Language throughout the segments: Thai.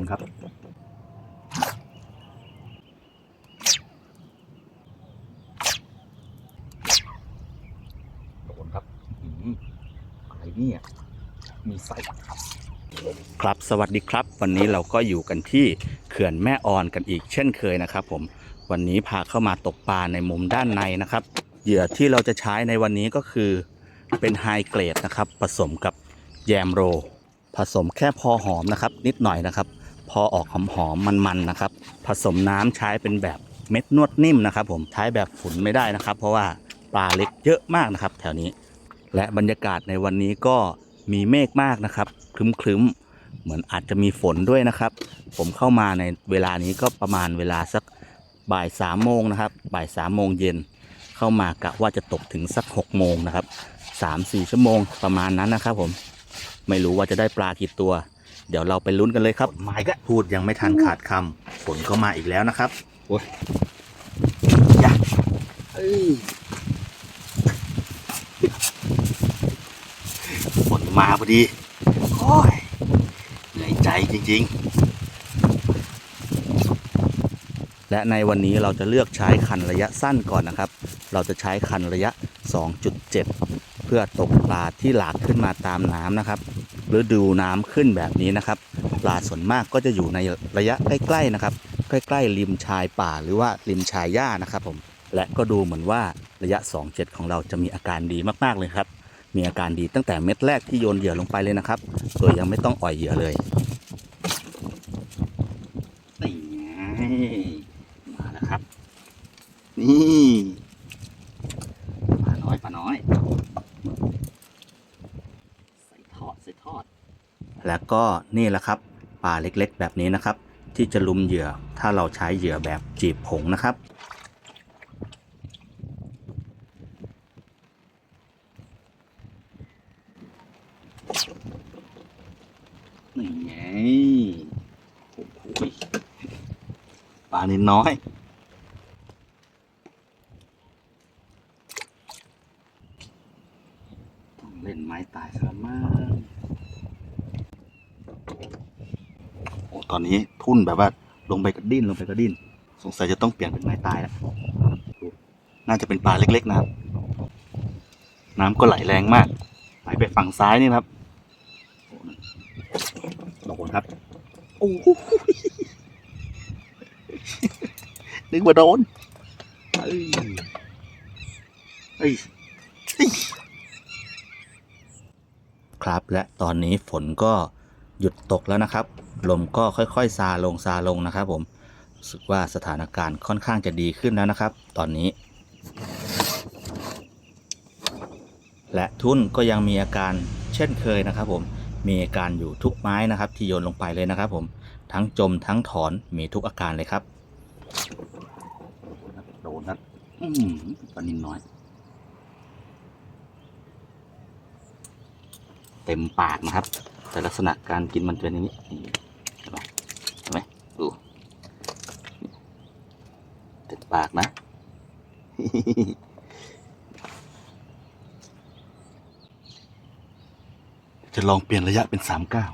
นครับ โดนครับอื้อหืออะไรเนี่ยมีใส่ครับสวัสดีครับ วันนี้เราก็อยู่กันที่เขื่อนแม่ออนกันอีกเช่นเคยนะครับผมวันนี้พาเข้ามาตกปลาในมุมด้านในนะครับ เหยื่อที่เราจะใช้ในวันนี้ก็คือเป็นไฮเกรดนะครับ ผสมกับแยมโร ผสมแค่พอหอมนะครับ นิดหน่อยนะครับ พอออกหอมหอมๆมันๆนะครับ ผสมน้ำใช้เป็นแบบเม็ดนวดนิ่มนะครับผมใช้แบบฝุ่นไม่ได้นะครับ เพราะว่าปลาเล็กเยอะมากนะครับ แถวนี้ และบรรยากาศในวันนี้ก็มีเมฆมากนะครับครึ้มๆเหมือนอาจจะมีฝนด้วยนะครับ ผมเข้ามาในเวลานี้ก็ประมาณเวลาสักบ่ายสามโมงนะครับบ่ายสามโมงเย็นเข้ามากะว่าจะตกถึงสักหกโมงนะครับสามสี่ชั่วโมงประมาณนั้นนะครับ ผมไม่รู้ว่าจะได้ปลากี่ตัว เดี๋ยวเราไปลุ้นกันเลยครับหมายก็พูดยังไม่ทันขาดคำฝนก็มาอีกแล้วนะครับโอ้ยยะเอ้ยฝนมาพอดีโอ้ยเหนื่อยใจจริงๆ และในวันนี้เราจะเลือกใช้คันระยะสั้นก่อนนะครับ เราจะใช้คันระยะ 2.7 เพื่อตกปลาที่หลากขึ้นมาตามน้ำนะครับ หรือดูน้ำขึ้นแบบนี้นะครับ ปลาส่วนมากก็จะอยู่ในระยะใกล้ๆนะครับ ใกล้ๆริมชายป่าหรือว่าริมชายหญ้านะครับผมและก็ดูเหมือนว่าระยะ 2.7 ของเราจะมีอาการดีมากๆเลยครับ มีอาการดีตั้งแต่เม็ดแรกที่โยนเหยื่อลงไปเลยนะครับโดยยังไม่ต้องอ่อยเหยื่อเลยนี่ไงมาแล้วครับ นี่ปลาน้อยปลาน้อย ใส่ทอดใส่ทอด แล้วก็นี่แหละครับปลาเล็กๆ แบบนี้นะครับ ที่จะลุมเหยื่อถ้าเราใช้เหยื่อแบบจีบผงนะครับ นี่ไงโอ้โหปลานินน้อย ต้องเล่นไม้ตายซะแล้วมั้งโอ้ตอนนี้ทุ่นแบบว่าลงไปก็ดิ้นลงไปก็ดิ้น สงสัยจะต้องเปลี่ยนเป็นไม้ตายแล้วน่าจะเป็นปลาเล็ก ๆ นะครับ น้ำก็ไหลแรงมาก ไหลไปฝั่งซ้ายนี่ครับโอ้โหโดนครับโอ้โหนึกว่าโดนเอ้ยเอ้ยครับและตอนนี้ฝนก็ หยุดตกแล้วนะครับ ลมก็ค่อยๆซาลงซาลงนะครับผมรู้สึกว่าสถานการณ์ค่อนข้างจะดีขึ้นแล้วนะครับ ตอนนี้ และทุ่นก็ยังมีอาการเช่นเคยนะครับผมมีอาการอยู่ทุกไม้นะครับ ที่โยนลงไปเลยนะครับผมทั้งจมทั้งถอนมีทุกอาการเลยครับโดนนะอืมปลานินน้อย เต็มปากนะครับ แต่ลักษณะการกินมันเป็นอย่างนี้เห็นไหมเห็นไหมดูเต็มปากนะ จะลองเปลี่ยนระยะเป็นสามเก้า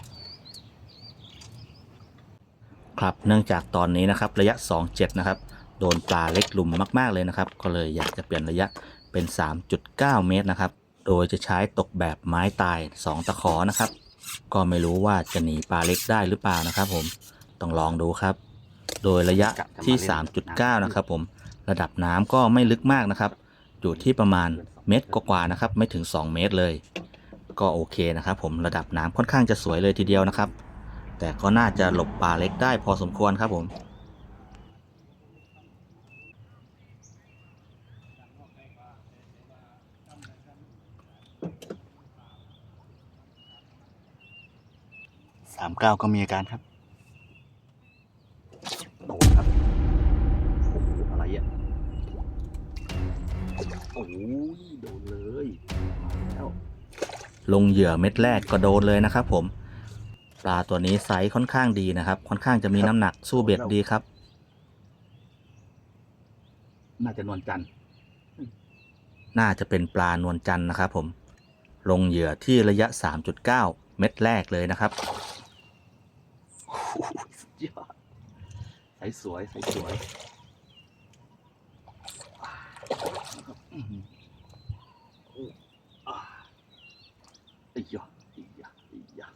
ครับเนื่องจากตอนนี้นะครับระยะ 27 นะครับ โดนปลาเล็กลุมมากๆเลยนะครับ ก็เลยอยากจะเปลี่ยนระยะเป็น 3.9 เมตรนะครับ โดยจะใช้ตกแบบไม้ตาย 2 ตะขอนะครับ ก็ไม่รู้ว่าจะหนีปลาเล็กได้หรือเปล่านะครับ ผมต้องลองดูครับ โดยระยะที่ 3.9 นะครับ ผมระดับน้ำก็ไม่ลึกมากนะครับ อยู่ที่ประมาณเมตรกว่าๆนะครับ ไม่ถึง 2 เมตรเลย ก็โอเคนะครับ ผมระดับน้ำค่อนข้างจะสวยเลยทีเดียวนะครับ แต่ก็น่าจะหลบปลาเล็กได้พอสมควรครับผม สามเก้าก็มีอาการครับโดนครับโอ้โหอะไรอะโอ้ยโดนเลยมาแล้วลงเหยื่อเม็ดแรกก็โดนเลยนะครับ ผม ปลาตัวนี้ไซส์ค่อนข้างดีนะครับ ค่อนข้างจะมีน้ำหนักสู้เบ็ดดีครับ น่าจะนวลจันทร์น่าจะเป็นปลานวลจันทร์นะครับ ผม ลงเหยื่อที่ระยะ 3.9 เม็ดแรกเลยนะครับ สุดยอดใสสวยใสสวยอื้อหืออ่าไอ้ยะไอ้ยอ้ยะ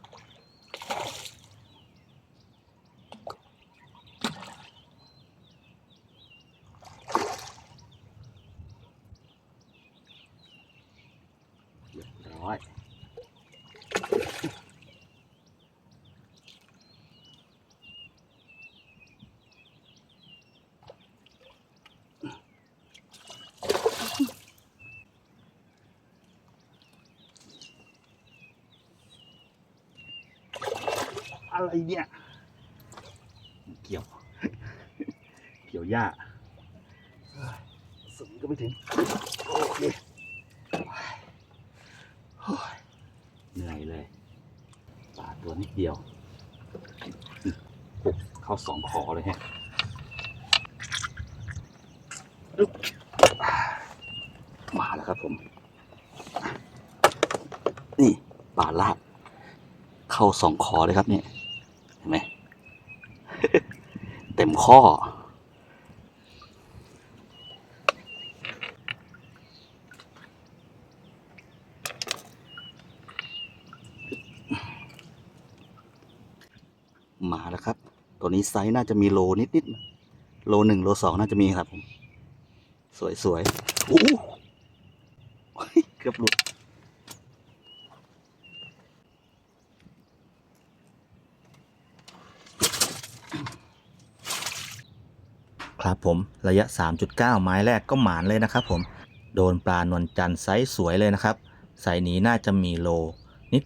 เรียบร้อย อะไรเนี่ย เกี่ยว เกี่ยวหญ้าเฮ้ยสูงก็ไม่ถึง โอเคโอ้ยเหนื่อยเลยปลาตัวนิดเดียวปุกเข้าสองคอเลยฮะอึ๊บมาแล้วครับผม นี่ปลาลาบเข้าสองคอเลยครับเนี่ย เห็นไหม เต็ม ข้อ มาแล้วครับ ตัวนี้ไซส์น่าจะมีโลนิดๆโลหนึ่งโลสองน่าจะมีครับผม สวยๆอู้เกือบหลุด ครับ ผมระยะ 3.9 ไม้แรกก็หมานเลยนะครับผมโดนปลานวลจันทร์ไซส์สวยเลยนะครับไซส์นี้น่าจะมีโล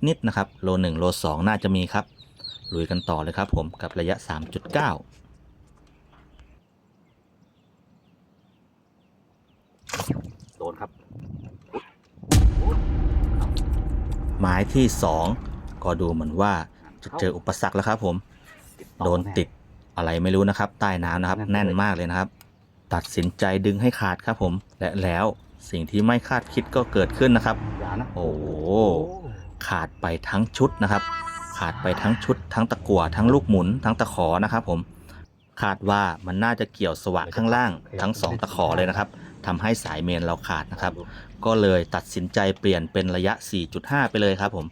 นิดๆนะครับโล 1 โล 2 น่าจะมีครับลุยกันต่อเลยครับผมกับระยะ 3.9โดนครับไม้ที่ 2 ก็ดูเหมือนว่าจะเจออุปสรรคแล้วครับผม โดนติด อะไรไม่รู้นะครับ ใต้น้ำนะครับ แน่นมากเลยนะครับ ตัดสินใจดึงให้ขาดครับผม และแล้วสิ่งที่ไม่คาดคิดก็เกิดขึ้นนะครับ โอ้โห ขาดไปทั้งชุดนะครับ ขาดไปทั้งชุด ทั้งตะกั่วทั้งลูกหมุน ทั้งตะขอนะครับผม คาดว่ามันน่าจะเกี่ยวสว่างข้างล่าง ทั้งสองตะขอเลยนะครับทำให้สายเมนเราขาดนะครับ ก็เลยตัดสินใจเปลี่ยนเป็นระยะ 4.5 ไปเลยครับผม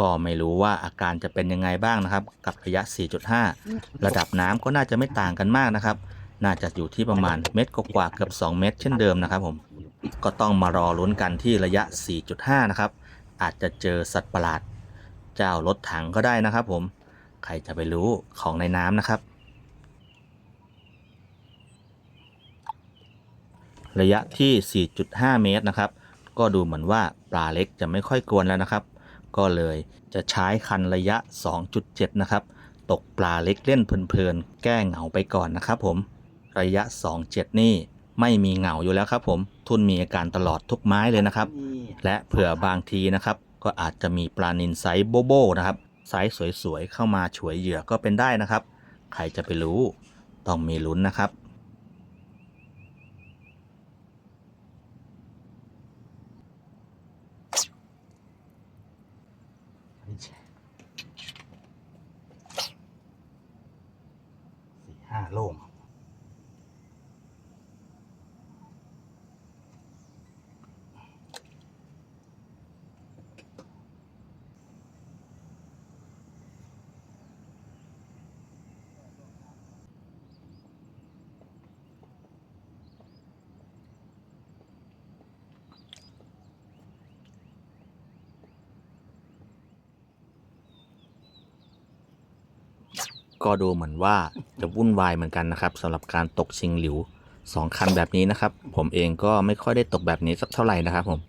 ก็ไม่รู้ว่าอาการจะเป็นยังไงบ้างนะครับ กับระยะ 4.5 ระดับน้ำก็น่าจะไม่ต่างกันมากนะครับ น่าจะอยู่ที่ประมาณเม็ดกว่าๆเกือบ2 เม็ดเช่นเดิมนะครับผมก็ต้องมารอลุ้นกันที่ระยะ 4.5 นะครับ อาจจะเจอสัตว์ประหลาด เจ้ารถถังก็ได้นะครับผม ใครจะไปรู้ของในน้ำนะครับ ระยะที่ 4.5 เมตรนะครับ ก็ดูเหมือนว่าปลาเล็กจะไม่ค่อยกวนแล้วนะครับ ก็เลยจะใช้คันระยะ 2.7 นะครับ ตกปลาเล็กเล่นเพลินๆ แก้เหงาไปก่อนนะครับผม ระยะ 27 นี่ไม่มีเหงาอยู่แล้วครับผม ทุนมีอาการตลอดทุกไม้เลยนะครับ และเผื่อบางทีนะครับ ก็อาจจะมีปลานินไซส์โบโบนะครับ ไซส์สวยๆ เข้ามาฉวยเหยื่อก็เป็นได้นะครับ ใครจะไปรู้ ต้องมีลุ้นนะครับ สี่ ก็ดูเหมือนว่าจะวุ่นวายเหมือนกันนะครับสำหรับการตกชิงหลิวสองคันแบบนี้นะครับ ผมเองก็ไม่ค่อยได้ตกแบบนี้สักเท่าไหร่นะครับผม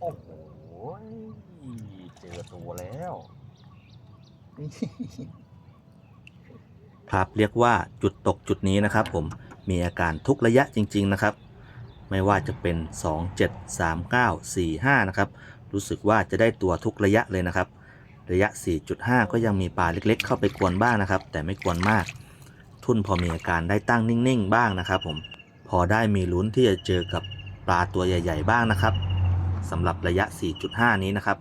โอ้โห เจอตัวแล้วครับเรียกว่าจุดตกจุดนี้นะครับ ผมมีอาการทุกระยะจริง ๆนะครับ ไม่ว่าจะเป็น 2 7 3 9 4 5นะครับรู้สึกว่าจะได้ตัวทุกระยะเลยนะครับ ระยะ 4.5 ก็ยังมีปลาเล็กๆ เข้าไปกวนบ้างนะครับ แต่ไม่กวนมาก ทุ่นพอมีอาการได้ตั้งนิ่งๆ บ้างนะครับ ผมพอได้มีลุ้นที่จะเจอกับปลาตัวใหญ่ ๆ บ้างนะครับสำหรับระยะ 4.5 นี้นะครับ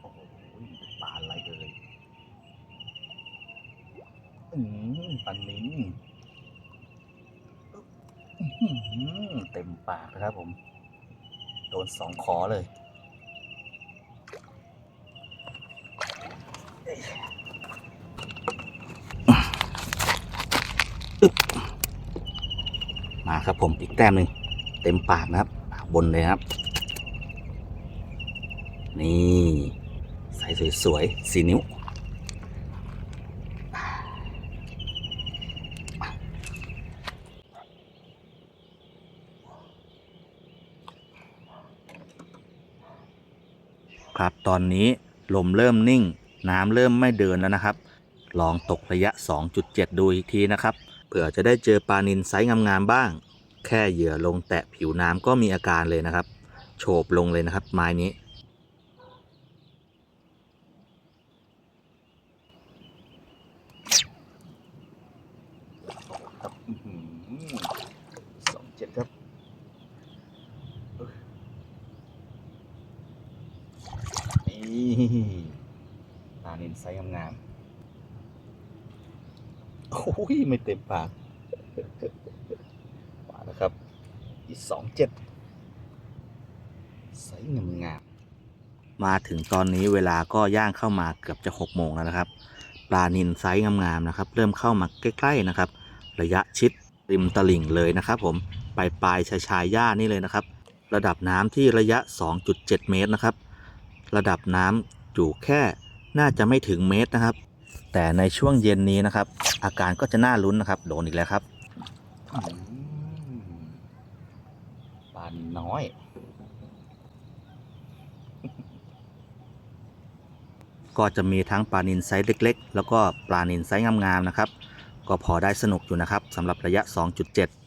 โอ้โหปลาอะไรเอ่ย อืมปลานิ้นเต็มปากนะครับผม โดนสองขอเลย มาครับผมอีกแต้มหนึ่งเต็มปากนะครับปากบนเลยครับ นี่ ใส่สวยๆสีนิ้ว ครับ ตอนนี้ลมเริ่มนิ่ง น้ำเริ่มไม่เดินแล้วนะครับ ลองตกระยะ 2.7 ดูอีกทีนะครับ เผื่อจะได้เจอปลานินไซส์งามๆบ้าง แค่เหยื่อลงแตะผิวน้ำก็มีอาการเลยนะครับ โฉบลงเลยนะครับไม้นี้ ครับสองเจ็ดครับนี่ปลานินไซส์งามๆโอ้ยไม่เต็มปากมาแล้วครับ อีสองเจ็ดไซส์งามๆมาถึงตอนนี้เวลาก็ย่างเข้ามาเกือบจะหกโมงแล้วนะครับ ปลานินไซส์งามๆนะครับ เริ่มเข้ามาใกล้ๆนะครับ ระยะชิดริมตลิ่งเลยนะครับ ผมปลายปลายชายชายหญ้านี่เลยนะครับ ระดับน้ำที่ระยะ 2.7 เมตรนะครับ ระดับน้ำอยู่แค่น่าจะไม่ถึงเมตรนะครับ แต่ในช่วงเย็นนี้นะครับ อาการก็จะน่าลุ้นนะครับ โดนอีกแล้วครับปลาน้อย ก็จะมีทั้งปลานินไซส์เล็ก ๆ แล้วก็ปลานินไซส์งามๆนะครับ ก็พอได้สนุกอยู่นะครับสำหรับระยะ 2.7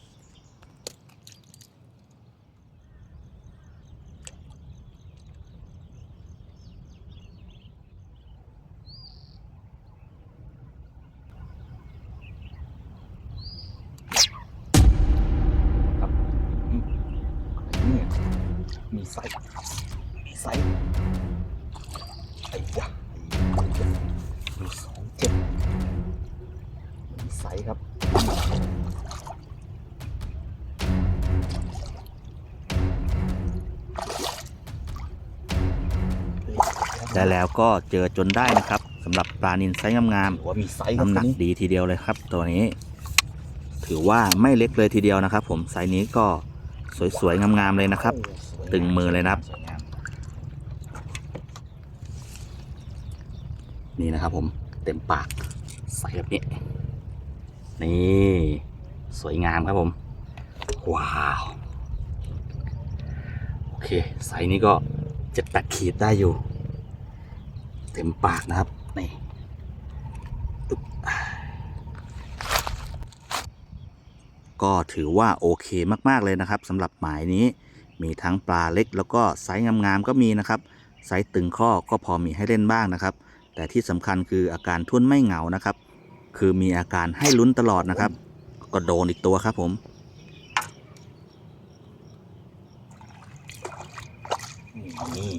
และแล้วก็เจอจนได้นะครับสำหรับปลานินไซส์งามหรือว่ามีไซส์ๆครับน้ำหนักตัวนี้ดีทีเดียวเลยครับ ตัวนี้ ถือว่าไม่เล็กเลยทีเดียวนะครับ ผมไซส์นี้ก็สวยๆงามๆเลยนะครับโอ้สวยตึงมือเลยนะครับสวยงามนี่นะครับผมเต็มปากใส่แบบนี้ นี่สวยงามครับผม ว้าว โอเคไซส์นี้ก็เจ็ดแปดขีดได้อยู่ เต็มปากนะครับนี่ก็ถือว่าโอเคมาก ๆ เลยนะครับสำหรับหมายนี้มีทั้งปลาเล็ก แล้วก็ไซส์งามๆก็มีนะครับไซส์ตึงข้อก็พอมีให้เล่นบ้างนะครับ แต่ที่สำคัญคืออาการทุ่นไม่เหงานะครับ คือมีอาการให้ลุ้นตลอดนะครับ ก็โดนอีกตัวครับผมนี่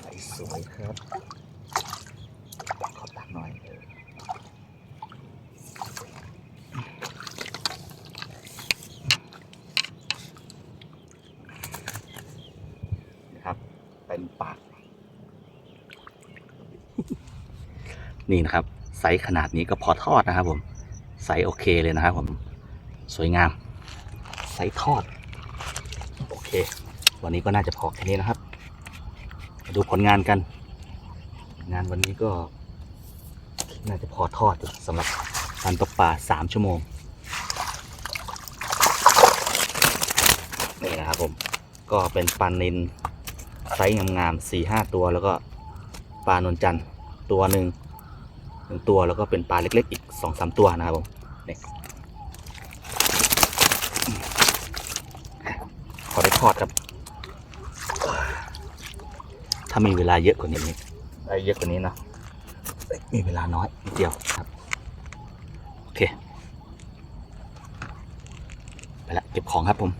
ไซส์สวยครับขอตักหน่อยเออนะครับ เป็นปาก นี่นะครับไซส์ขนาดนี้ก็พอทอดนะครับผมไซส์โอเคเลยนะครับผมสวยงามไซส์ทอด โอเค วันนี้ก็น่าจะพอแค่นี้นะครับมาดูผลงานกัน งานวันนี้ก็ น่าจะพอทอดสำหรับการตกปลาสามชั่วโมงนี่นะครับผม ก็เป็นปลานิน ไซส์งามๆสี่ห้าตัวแล้วก็ปลานวลจันตัวหนึ่งหนึ่งตัวแล้วก็เป็นปลาเล็ก ๆ อีกสองสามตัวนะครับผมนี่ขอได้ทอดครับ ถ้ามีเวลาเยอะกว่านี้ได้เยอะกว่านี้นะมีเวลาน้อยนิดเดียวครับ โอเค ไปละเก็บของครับผม